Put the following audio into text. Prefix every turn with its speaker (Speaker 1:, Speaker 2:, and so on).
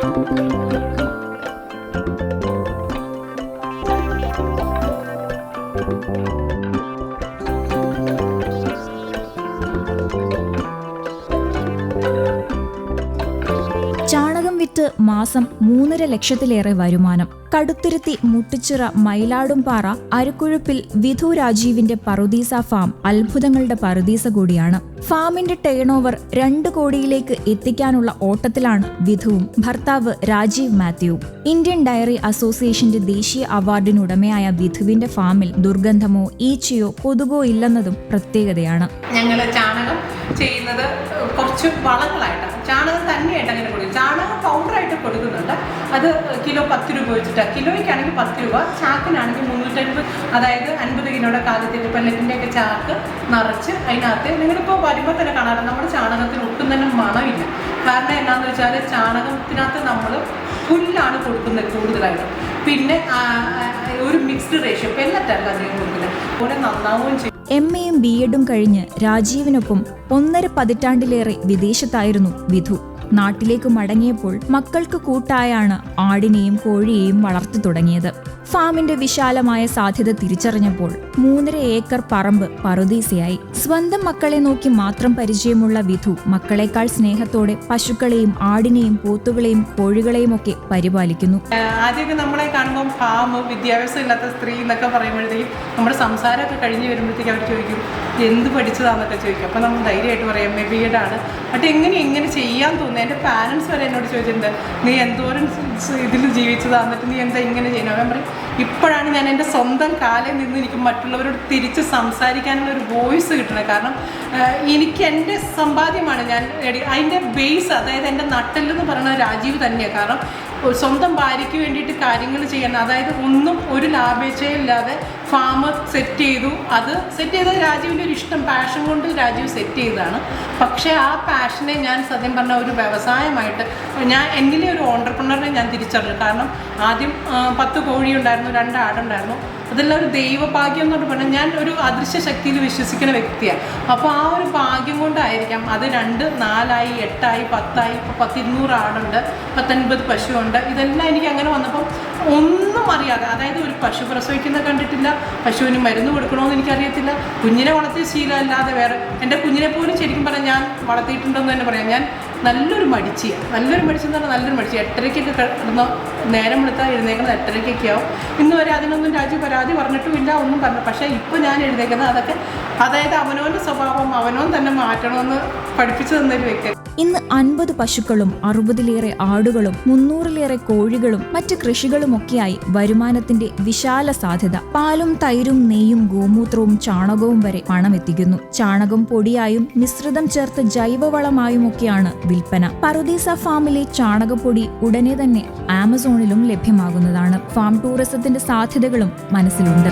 Speaker 1: ചാണകം വിറ്റ് മാസം മൂന്നര ലക്ഷത്തിലേറെ വരുമാനം. കടുത്തുരുത്തി മുട്ടിച്ചിറ മയിലാടുംപാറ അരുക്കുഴുപ്പിൽ വിധു രാജീവിന്റെ പറുദീസ ഫാം അത്ഭുതങ്ങളുടെ പറുദീസ കൂടിയാണ്. ഫാമിന്റെ ടേൺ ഓവർ രണ്ട് കോടിയിലേക്ക് എത്തിക്കാനുള്ള ഓട്ടത്തിലാണ് വിധുവും ഭർത്താവ് രാജീവ് മാത്യുവും ഇന്ത്യൻ ഡയറി അസോസിയേഷന്റെ ദേശീയ അവാർഡിനുടമയായ വിധുവിന്റെ ഫാമിൽ ദുർഗന്ധമോ ഈച്ചയോ കൊതുകോ ഇല്ലെന്നതും പ്രത്യേകതയാണ്.
Speaker 2: ഞങ്ങൾ ചാണകം ചെയ്യുന്നത് കുറച്ച് വളങ്ങളായിട്ടാണ്. ചാണകം തന്നെയായിട്ട് അങ്ങനെ കൊടുക്കും. ചാണകം പൗഡറായിട്ട് കൊടുക്കുന്നുണ്ട്. അത് കിലോ പത്ത് രൂപ വെച്ചിട്ട്. കിലോയ്ക്കാണെങ്കിൽ പത്ത് രൂപ. ചാക്കിനാണെങ്കിൽ മുന്നൂറ്റൻപത് അതായത് അൻപത് കിലോയുടെ കാലത്തിൽ പെല്ലറ്റിന്റെ ഒക്കെ ചാക്ക് നിറച്ച് അതിനകത്ത് നിങ്ങളിപ്പോൾ വരുമ്പോൾ തന്നെ കാണാറ് നമ്മുടെ ചാണകത്തിന് ഒട്ടും തന്നെ മണമില്ല. കാരണം എന്താണെന്ന് വെച്ചാൽ ചാണകത്തിനകത്ത് നമ്മൾ പുല്ലാണ് കൊടുക്കുന്നത് കൂടുതലായിട്ട്. പിന്നെ ഒരു മിക്സ്ഡ് റേഷ്യോ പെല്ലറ്റല്ല അധികം കൊടുക്കുന്നത്. അതുപോലെ നന്നാവുകയും ചെയ്യും.
Speaker 1: എം എയും ബി എഡും കഴിഞ്ഞ് രാജീവിനൊപ്പം ഒന്നര പതിറ്റാണ്ടിലേറെ വിദേശത്തായിരുന്നു വിധു. നാട്ടിലേക്ക് മടങ്ങിയപ്പോൾ മക്കൾക്ക് കൂട്ടായാണ് ആടിനെയും കോഴിയെയും വളർത്തു തുടങ്ങിയത്. ഫാമിന്റെ വിശാലമായ സാധ്യത തിരിച്ചറിഞ്ഞപ്പോൾ മൂന്നര ഏക്കർ പറമ്പ് പറുദീസയായി. സ്വന്തം മക്കളെ നോക്കി മാത്രം പരിചയമുള്ള വിധു മക്കളെക്കാൾ സ്നേഹത്തോടെ പശുക്കളെയും ആടിനെയും പോത്തുകളെയും കോഴികളെയും ഒക്കെ പരിപാലിക്കുന്നു.
Speaker 2: ആദ്യമൊക്കെ നമ്മളെ കാണുമ്പോൾ ഫാം വിദ്യാഭ്യാസം ഇല്ലാത്ത സ്ത്രീ എന്നൊക്കെ പറയുമ്പോഴത്തേക്കും നമ്മുടെ സംസാരമൊക്കെ കഴിഞ്ഞ് വരുമ്പോഴത്തേക്കും അവർ ചോദിക്കും എന്ത് പഠിച്ചതാണെന്നൊക്കെ ചോദിക്കും. അപ്പോൾ നമ്മൾ ധൈര്യമായിട്ട് പറയാം എം ബി എഡ് ആണ്. എന്നിട്ട് എങ്ങനെ ചെയ്യാൻ ചെയ്യാൻ തോന്നുന്നു എന്റെ പാരൻസ് വരെ എന്നോട് ചോദിച്ചിട്ടുണ്ട് നീ എന്തോരം ഇതിൽ ജീവിച്ചതാ? എന്നിട്ട് നീ എന്താ ഇങ്ങനെ ചെയ്യണോ ഞാൻ പറയും ഇപ്പോഴാണ് ഞാൻ എന്റെ സ്വന്തം കാലിൽ നിന്ന് എനിക്ക് മറ്റുള്ളവരോട് തിരിച്ച് സംസാരിക്കാനുള്ള ഒരു വോയിസ് കിട്ടുന്നത്. കാരണം എനിക്ക് എന്റെ സമ്പാദ്യമാണ് ഞാൻ അതിന്റെ ബേസ് അതായത് എന്റെ നട്ടെല്ലെന്ന് പറയുന്നത് രാജീവ് തന്നെയാണ് കാരണം സ്വന്തം ഭാര്യയ്ക്ക് വേണ്ടിയിട്ട് കാര്യങ്ങൾ ചെയ്യണം അതായത് ഒന്നും ഒരു ലാഭേച്ഛയില്ലാതെ ഫാമർ സെറ്റ് ചെയ്തു. അത് സെറ്റ് ചെയ്തത് രാജീവിന്റെ ഒരു ഇഷ്ടം. പാഷൻ കൊണ്ട് രാജീവ് സെറ്റ് ചെയ്തതാണ്. പക്ഷേ ആ പാഷനെ ഞാൻ സത്യം പറഞ്ഞ ഒരു വ്യവസായമായിട്ട് ഞാൻ എന്നിലെ ഒരു ഓണ്ടർപ്രണറിനെ ഞാൻ തിരിച്ചറിഞ്ഞു. കാരണം ആദ്യം പത്ത് കോഴി ഉണ്ടായിരുന്നു രണ്ട് ആടുണ്ടായിരുന്നു. അതെല്ലാം ഒരു ദൈവഭാഗ്യം എന്നോട് പറഞ്ഞാൽ ഞാൻ ഒരു അദൃശ്യ ശക്തിയിൽ വിശ്വസിക്കുന്ന വ്യക്തിയാണ്. അപ്പോൾ ആ ഒരു ഭാഗ്യം കൊണ്ടായിരിക്കാം അത് രണ്ട് നാലായി എട്ടായി പത്തായി ഇപ്പോൾ പത്തിരുന്നൂറ് ആടുണ്ട് പത്തൊൻപത് പശുവുണ്ട്. ഇതെല്ലാം എനിക്ക് അങ്ങനെ വന്നപ്പം ഒന്നും അറിയാതെ അതായത് ഒരു പശു പ്രസവിക്കുന്ന കണ്ടിട്ടില്ല പശുവിന് മരുന്ന് കൊടുക്കണമെന്ന് എനിക്കറിയത്തില്ല കുഞ്ഞിനെ വളർത്തിയ ശീലമല്ലാതെ വേറെ എന്റെ കുഞ്ഞിനെ പോലും ശരിക്കും പറഞ്ഞാൽ ഞാൻ വളർത്തിയിട്ടുണ്ടെന്ന് തന്നെ പറയാം. ഞാൻ നല്ലൊരു മടിച്ചിയാണ് നല്ലൊരു മടിച്ചെന്ന് പറഞ്ഞാൽ നല്ലൊരു മടിച്ചി. എട്ടരയ്ക്കൊക്കെ കിടന്ന് നേരം എടുത്താൽ എഴുന്നേക്കുന്നത് എട്ടരയ്ക്കൊക്കെ ആവും. ഇന്ന് വരെ അതിനൊന്നും രാജു പരാതി പറഞ്ഞിട്ടുമില്ല ഒന്നും പറഞ്ഞു പക്ഷേ ഇപ്പോൾ ഞാൻ എഴുന്നേക്കുന്നത് അതൊക്കെ അതായത് അവനോന്റെ സ്വഭാവം അവനോൻ തന്നെ മാറ്റണമെന്ന് പഠിപ്പിച്ചു തന്നൊരു വ്യക്തി.
Speaker 1: ഇന്ന് അൻപത് പശുക്കളും അറുപതിലേറെ ആടുകളും മുന്നൂറിലേറെ കോഴികളും മറ്റ് കൃഷികളുമൊക്കെയായി വരുമാനത്തിന്റെ വിശാല സാധ്യത. പാലും തൈരും നെയ്യും ഗോമൂത്രവും ചാണകവും വരെ പണമെത്തിക്കുന്നു. ചാണകം പൊടിയായും മിശ്രിതം ചേർത്ത് ജൈവവളമായുമൊക്കെയാണ് വിൽപ്പന. പറുദീസ ഫാമിലെ ചാണകപ്പൊടി ഉടനെ തന്നെ ആമസോണിലും ലഭ്യമാകുന്നതാണ്. ഫാം ടൂറിസത്തിന്റെ സാധ്യതകളും മനസ്സിലുണ്ട്.